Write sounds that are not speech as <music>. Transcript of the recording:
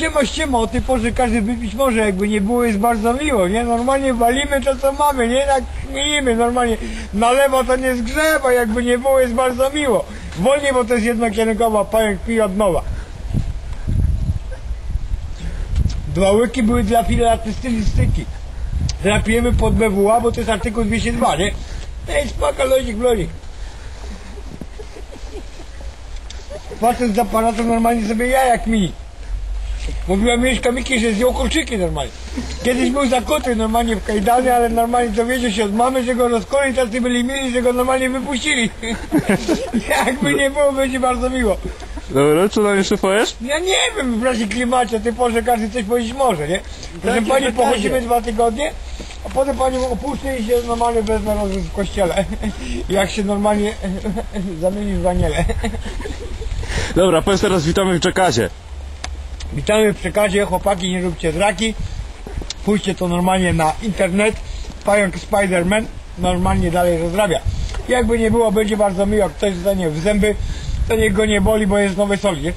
Siema, siema, o tej porze każdy wypić może, jakby nie było jest bardzo miło, nie? Normalnie walimy to co mamy, nie? Tak śmiejemy, normalnie na lewo to nie zgrzewa, jakby nie było jest bardzo miło. Wolniej, bo to jest jednokierunkowa, pająk pije od nowa. Dwa łyki były dla filatystyki. Teraz pijemy pod BWA, bo to jest artykuł 202, nie? Ej, spoko, lozik, blozik. Facet z aparatu normalnie sobie jaja kmini. Mówiła Mieszka Miki, że zjął kolczyki normalnie. Kiedyś był zakuty normalnie w kajdany, ale normalnie dowiedział się od mamy, że go rozkoli, tacy byli mili, że go normalnie wypuścili. <laughs> Jakby nie było, będzie bardzo miło. Dobra, co nam jeszcze powiesz? Ja nie wiem, w razie klimacie, ty porze każdy coś powiedzieć może, nie? Proszę pani, pochodzimy dwa tygodnie, a potem panią opuszczę i się normalnie wezmę razem w kościele. <laughs> Jak się normalnie <laughs> zamienisz w aniele. Dobra, powiedz teraz witamy w Czekazie. Witamy w przekazie, chłopaki, nie róbcie draki. Pójdźcie to normalnie na internet. Pająk Spider-Man normalnie dalej rozrabia. Jakby nie było, będzie bardzo miło, ktoś zostanie w zęby, to niech go nie boli, bo jest nowe soli, nie?